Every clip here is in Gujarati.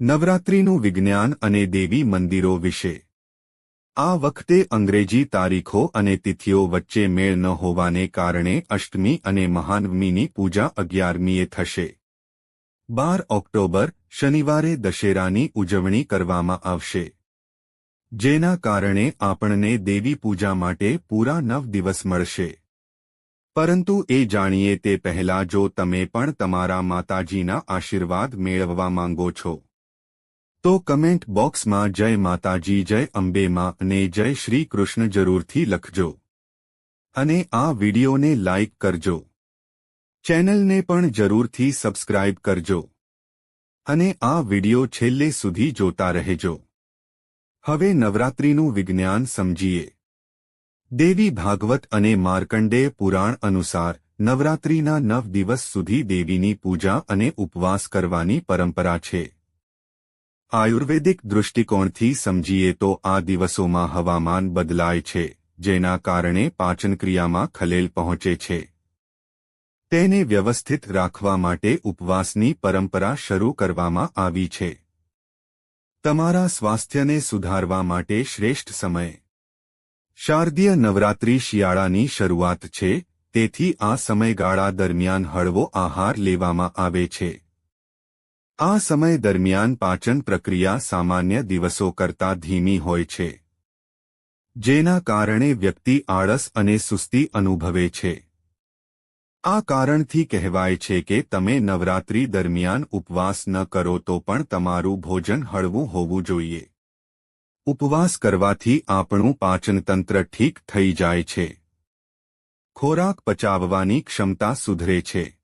નવરાત્રિનું વિજ્ઞાન અને દેવી મંદિરો વિશે. આ વખતે અંગ્રેજી તારીખો અને તિથિઓ વચ્ચે મેળ ન હોવાને કારણે અષ્ટમી અને મહાનવમીની પૂજા અગિયારમીએ થશે. બાર ઓક્ટોબર, શનિવારે દશેરાની ઉજવણી કરવામાં આવશે. જેના કારણે આપણને દેવી પૂજા માટે પૂરા નવ દિવસ મળશે. પરંતુ એ જાણીએ તે પહેલા જો તમે પણ તમારા માતાજીના આશીર્વાદ મેળવવા માંગો છો. તો કમેન્ટ બોક્સમાં જય માતાજી, જય અંબેમાં અને જય શ્રી કૃષ્ણ જરૂરથી લખજો. અને આ વિડિયોને લાઇક કરજો. ચેનલને પણ જરૂરથી સબસ્ક્રાઇબ કરજો. અને આ વિડિયો છેલ્લે સુધી જોતા રહેજો. હવે નવરાત્રિનું વિજ્ઞાન સમજીએ. દેવી ભાગવત અને માર્કંડેય પુરાણ અનુસાર નવરાત્રિના નવ દિવસ સુધી દેવીની પૂજા અને ઉપવાસ કરવાની પરંપરા છે. આયુર્વેદિક દૃષ્ટિકોણથી સમજીએ તો આ દિવસોમાં હવામાન બદલાય છે, જેના કારણે પાચનક્રિયામાં ખલેલ પહોંચે છે. તેને વ્યવસ્થિત રાખવા માટે ઉપવાસની પરંપરા શરૂ કરવામાં આવી છે. તમારા સ્વાસ્થ્યને સુધારવા માટે શ્રેષ્ઠ સમય. શારદીય નવરાત્રી શિયાળાની શરૂઆત છે, તેથી આ સમયગાળા દરમિયાન હળવો આહાર લેવામાં આવે છે. આ સમય દરમિયાન પાચન પ્રક્રિયા સામાન્ય દિવસો કરતાં ધીમી હોય છે, જેના કારણે વ્યક્તિ આળસ અને સુસ્તી અનુભવે છે. આ કારણથી કહેવાય છે કે તમે નવરાત્રી દરમિયાન ઉપવાસ ન કરો તો પણ તમારું ભોજન હળવું હોવું જોઈએ. ઉપવાસ કરવાથી આપણું પાચનતંત્ર ઠીક થઈ જાય છે. ખોરાક પચાવવાની ક્ષમતા સુધરે છે.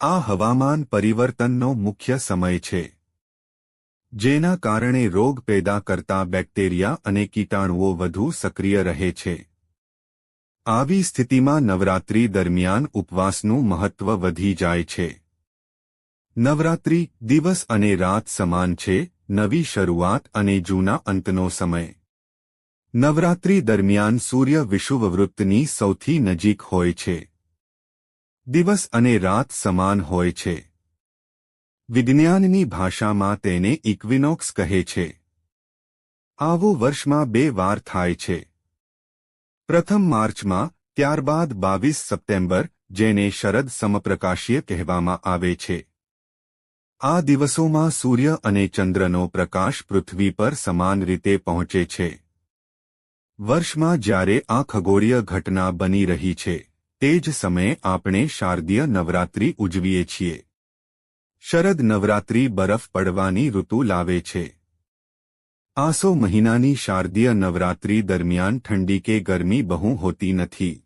આ હવામાન પરિવર્તનનો મુખ્ય સમય છે. જેના કારણે રોગ પેદા કરતા બેક્ટેરિયા અને કીટાણુઓ વધુ સક્રિય રહે છે. આવી સ્થિતિમાં નવરાત્રી દરમિયાન ઉપવાસનું મહત્વ વધી જાય છે. નવરાત્રી દિવસ અને રાત સમાન છે, નવી શરૂઆત અને જૂના અંતનો સમય. નવરાત્રી દરમિયાન સૂર્ય વિષુવવૃત્તની સૌથી નજીક હોય છે. દિવસ અને રાત સમાન હોય છે. વિજ્ઞાનની ભાષામાં તેને ઇક્વિનોક્સ કહે છે. આવું વર્ષમાં બે વાર થાય છે. પ્રથમ માર્ચમાં, ત્યારબાદ બાવીસ સપ્ટેમ્બર, જેને શરદ સમપ્રકાશીય કહેવામાં આવે છે. આ દિવસોમાં સૂર્ય અને ચંદ્રનો પ્રકાશ પૃથ્વી પર સમાન રીતે પહોંચે છે. વર્ષમાં જ્યારે આ ખગોળીય ઘટના બની રહી છે. તે જ સમયે આપણે શારદીય નવરાત્રિ ઉજવીએ છીએ. શરદ નવરાત્રિ બરફ પડવાની ઋતુ લાવે છે. આસો મહિનાની શારદીય નવરાત્રિ દરમિયાન ઠંડી કે ગરમી બહુ હોતી નથી.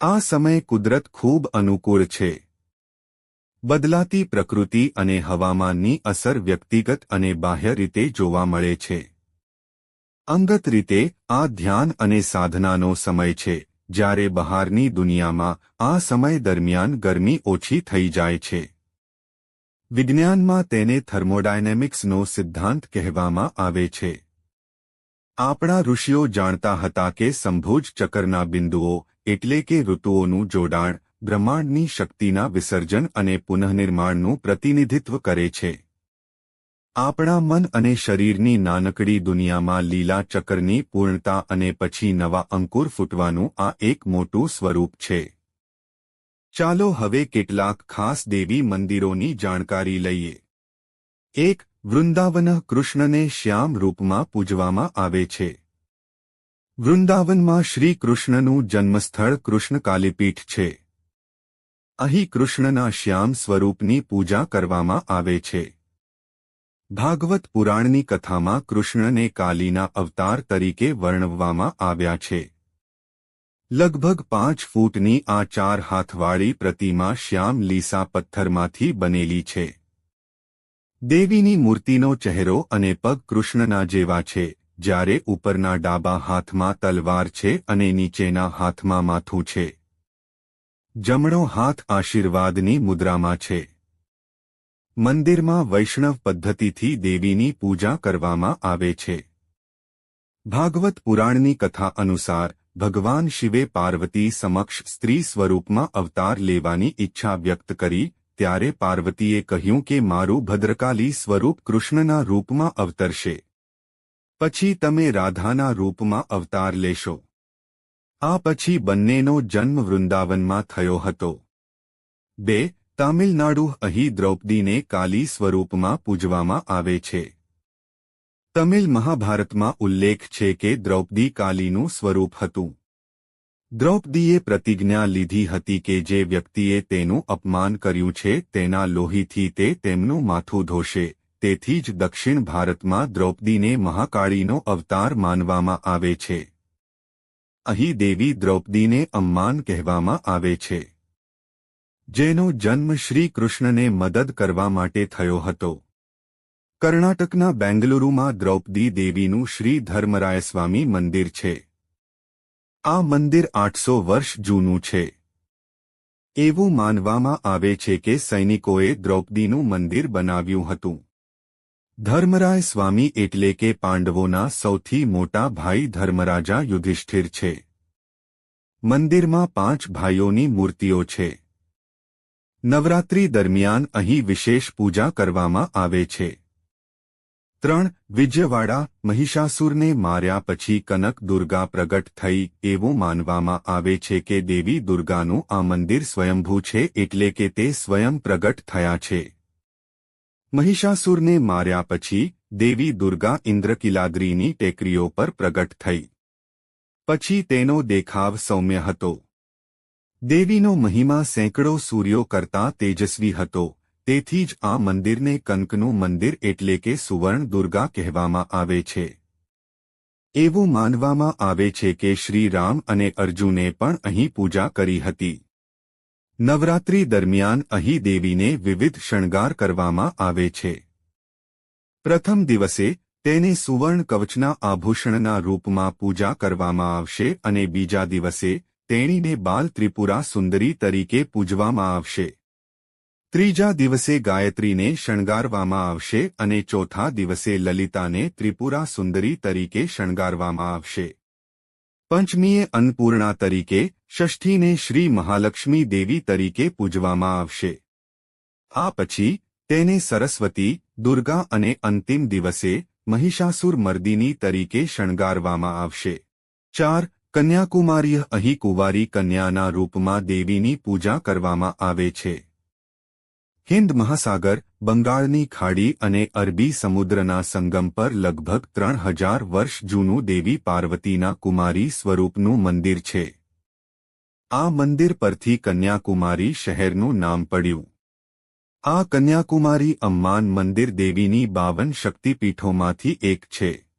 આ સમય કુદરત ખૂબ અનુકૂળ છે. બદલાતી પ્રકૃતિ અને હવામાનની અસર વ્યક્તિગત અને બાહ્ય રીતે જોવા મળે છે. અંગત રીતે આ ધ્યાન અને સાધનાનો સમય છે. જ્યારે બહારની દુનિયામાં આ સમય દરમિયાન ગરમી ઓછી થઈ જાય છે. વિજ્ઞાનમાં તેને થર્મોડાયનેમિક્સનો સિદ્ધાંત કહેવામાં આવે છે. આપણા ઋષિઓ જાણતા હતા કે સંભોજ ચક્રના બિંદુઓ એટલે કે ઋતુઓનું જોડાણ બ્રહ્માંડની શક્તિના વિસર્જન અને પુનઃનિર્માણનું પ્રતિનિધિત્વ કરે છે. આપણા મન અને શરીરની નાનકડી દુનિયામાં લીલા ચક્રની પૂર્ણતા અને પછી નવા અંકુર ફૂટવાનું આ એક મોટું સ્વરૂપ છે. ચાલો હવે કેટલાક ખાસ દેવી મંદિરોની જાણકારી લઈએ. એક, વૃંદાવન કૃષ્ણને શ્યામ રૂપમાં પૂજવામાં આવે છે. વૃંદાવનમાં શ્રી કૃષ્ણનું જન્મસ્થળ કૃષ્ણકાલીપીઠ છે. અહીં કૃષ્ણના શ્યામ સ્વરૂપની પૂજા કરવામાં આવે છે. ભાગવત પુરાણની કથામાં કૃષ્ણને કાલીના અવતાર તરીકે વર્ણવવામાં આવ્યા છે. લગભગ પાંચ ફૂટની આ ચાર હાથવાળી પ્રતિમા શ્યામ લીસા પથ્થરમાંથી બનેલી છે. દેવીની મૂર્તિનો ચહેરો અને પગ કૃષ્ણના જેવા છે, જ્યારે ઉપરના ડાબા હાથમાં તલવાર છે અને નીચેના હાથમાં માથું છે. જમણો હાથ આશીર્વાદની મુદ્રામાં છે. મંદિરમાં વૈષ્ણવ પદ્ધતિથી દેવીની પૂજા કરવામાં આવે છે. ભાગવત પુરાણની કથા અનુસાર, ભગવાન શિવે પાર્વતી સમક્ષ સ્ત્રી સ્વરૂપમાં અવતાર લેવાની ઈચ્છા વ્યક્ત કરી, ત્યારે પાર્વતીએ કહ્યું કે મારું ભદ્રકાલી સ્વરૂપ કૃષ્ણના રૂપમાં અવતરશે. પછી તમે રાધાના રૂપમાં અવતાર લેશો. આ પછી બંનેનો જન્મ વૃંદાવનમાં થયો હતો. બે તામિલનાડુ અહીં દ્રૌપદીને કાલી સ્વરૂપમાં પૂજવામાં આવે છે. તમિલ મહાભારતમાં ઉલ્લેખ છે કે દ્રૌપદી કાલીનું સ્વરૂપ હતું. દ્રૌપદીએ પ્રતિજ્ઞા લીધી હતી કે જે વ્યક્તિએ તેનું અપમાન કર્યું છે તેના લોહીથી તે તેમનું માથું ધોશે, તેથી જ દક્ષિણ ભારતમાં દ્રૌપદીને મહાકાળીનો અવતાર માનવામાં આવે છે. અહીં દેવી દ્રૌપદીને અમ્માન કહેવામાં આવે છે. જેનો જન્મ શ્રી કૃષ્ણને મદદ કરવા માટે થયો હતો. કર્ણાટકના બેંગલુરુમાં દ્રૌપદી દેવીનું શ્રી ધર્મરાયસ્વામી મંદિર છે. આ મંદિર આઠસો વર્ષ જૂનું છે. એવું માનવામાં આવે છે કે સૈનિકોએ દ્રૌપદીનું મંદિર બનાવ્યું હતું. ધર્મરાય સ્વામી એટલે કે પાંડવોના સૌથી મોટા ભાઈ ધર્મરાજા યુધિષ્ઠિર છે. મંદિરમાં પાંચ ભાઈઓની મૂર્તિઓ છે. નવરાત્રી દરમિયાન અહીં વિશેષ પૂજા કરવામાં આવે છે. ત્રણ, વિજયવાડા, મહિષાસુરને માર્યા પછી કનક દુર્ગા પ્રગટ થઈ એવું માનવામાં આવે છે કે દેવી દુર્ગાનું આ મંદિર સ્વયંભૂ છે એટલે કે તે સ્વયં પ્રગટ થયા છે. મહિષાસુરને માર્યા પછી દેવી દુર્ગા ઇન્દ્રકિલાદ્રીની ટેકરીઓ પર પ્રગટ થઈ. પછી તેનો દેખાવ સૌમ્ય હતો. દેવીનો મહિમા સેંકડો સૂર્યો કરતાં તેજસ્વી હતો, તેથી જ આ મંદિરને કંકનું મંદિર એટલે કે સુવર્ણ દુર્ગા કહેવામાં આવે છે. એવું માનવામાં આવે છે કે શ્રી રામ અને અર્જુને પણ અહીં પૂજા કરી હતી. નવરાત્રી દરમિયાન અહીં દેવીને વિવિધ શણગાર કરવામાં આવે છે. પ્રથમ દિવસે તેને સુવર્ણ કવચના આભૂષણના રૂપમાં પૂજા કરવામાં આવશે અને બીજા દિવસે તેણીને બાલ ત્રિપુરા સુંદરી તરીકે પૂજવામાં આવશે. ત્રીજા દિવસે ગાયત્રીને શણગારવામાં આવશે અને ચોથા દિવસે લલિતાને ત્રિપુરા સુંદરી તરીકે શણગારવામાં આવશે. પંચમીએ અન્નપૂર્ણા તરીકે, ષષ્ઠીને શ્રી મહાલક્ષ્મી દેવી તરીકે પૂજવામાં આવશે. આ પછી, તેને સરસ્વતી, દુર્ગા અને અંતિમ દિવસે મહિષાસુર મર્દિની તરીકે શણગારવામાં આવશે. ચાર કન્યાકુમારીય અહીં કુંવારી કન્યાના રૂપમાં દેવીની પૂજા કરવામાં આવે છે. હિન્દ મહાસાગર, બંગાળની ખાડી અને અરબી સમુદ્રના સંગમ પર લગભગ ત્રણ હજાર વર્ષ જૂનું દેવી પાર્વતીના કુમારી સ્વરૂપનું મંદિર છે. આ મંદિર પરથી કન્યાકુમારી શહેરનું નામ પડ્યું. આ કન્યાકુમારી અમ્માન મંદિર દેવીની બાવન શક્તિપીઠોમાંથી એક છે.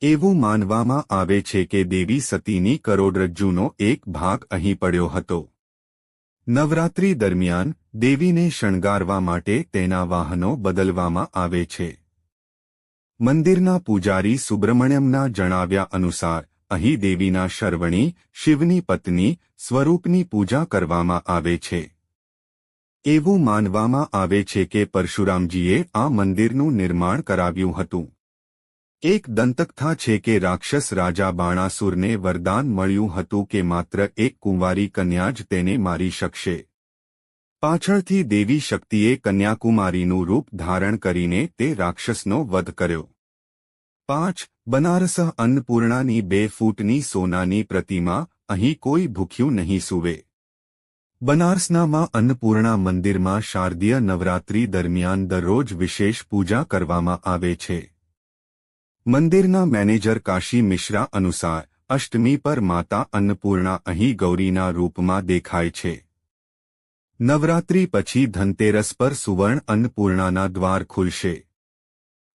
એવું માનવામાં આવે છે કે દેવી સતીની કરોડરજ્જુનો એક ભાગ અહીં પડ્યો હતો. નવરાત્રી દરમિયાન દેવીને શણગારવા માટે તેના વાહનો બદલવામાં આવે છે. મંદિરના પૂજારી સુબ્રમણ્યમના જણાવ્યા અનુસાર, અહીં દેવીના શર્વણી, શિવની પત્ની, સ્વરૂપની પૂજા કરવામાં આવે છે. એવું માનવામાં આવે છે કે પરશુરામજીએ આ મંદિરનું નિર્માણ કરાવ્યું હતું. એક દંતકથા છે કે રાક્ષસ રાજા બાણાસુરને વરદાન મળ્યું હતું કે માત્ર એક કુંવારી કન્યા જ તેને મારી શકશે. પાછળથી દેવી શક્તિએ કન્યાકુમારીનું રૂપ ધારણ કરીને તે રાક્ષસનો વધ કર્યો. પાંચ, બનારસ અન્નપૂર્ણાની બે ફૂટની સોનાની પ્રતિમા અહીં કોઈ ભૂખ્યું નહીં સૂવે. બનારસનામાં અન્નપૂર્ણા મંદિરમાં શારદીય નવરાત્રી દરમિયાન દરરોજ વિશેષ પૂજા કરવામાં આવે છે. મંદિરના મેનેજર કાશી મિશ્રા અનુસાર, અષ્ટમી પર માતા અન્નપૂર્ણા અહીં ગૌરીના રૂપમાં દેખાય છે. નવરાત્રી પછી ધનતેરસ પર સુવર્ણ અન્નપૂર્ણાના દ્વાર ખુલશે.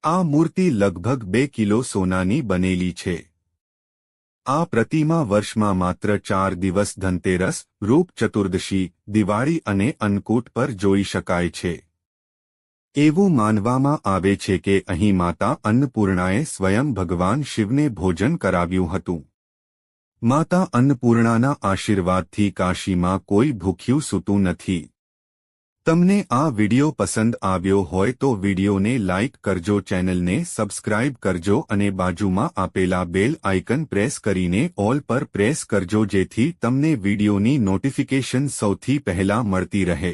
આ મૂર્તિ લગભગ બે કિલો સોનાની બનેલી છે. આ પ્રતિમા વર્ષમાં માત્ર ચાર દિવસ ધનતેરસ, રૂપ ચતુર્દશી, દિવાળી અને અન્નકૂટ પર જોઈ શકાય છે. એવું માનવામાં આવે છે કે અહીં માતા અન્નપૂર્ણાએ સ્વયં ભગવાન શિવને ભોજન કરાવ્યું હતું. માતા અન્નપૂર્ણાના આશીર્વાદથી કાશીમાં કોઈ ભૂખ્યું સૂતું નથી. તમને આ વિડિયો પસંદ આવ્યો હોય તો વિડિયોને લાઇક કરજો, ચેનલને સબસ્ક્રાઇબ કરજો અને બાજુમાં આપેલા બેલ આઇકન પ્રેસ કરીને ઓલ પર પ્રેસ કરજો જેથી તમને વિડિયોની નોટિફિકેશન સૌથી પહેલા મળતી રહે.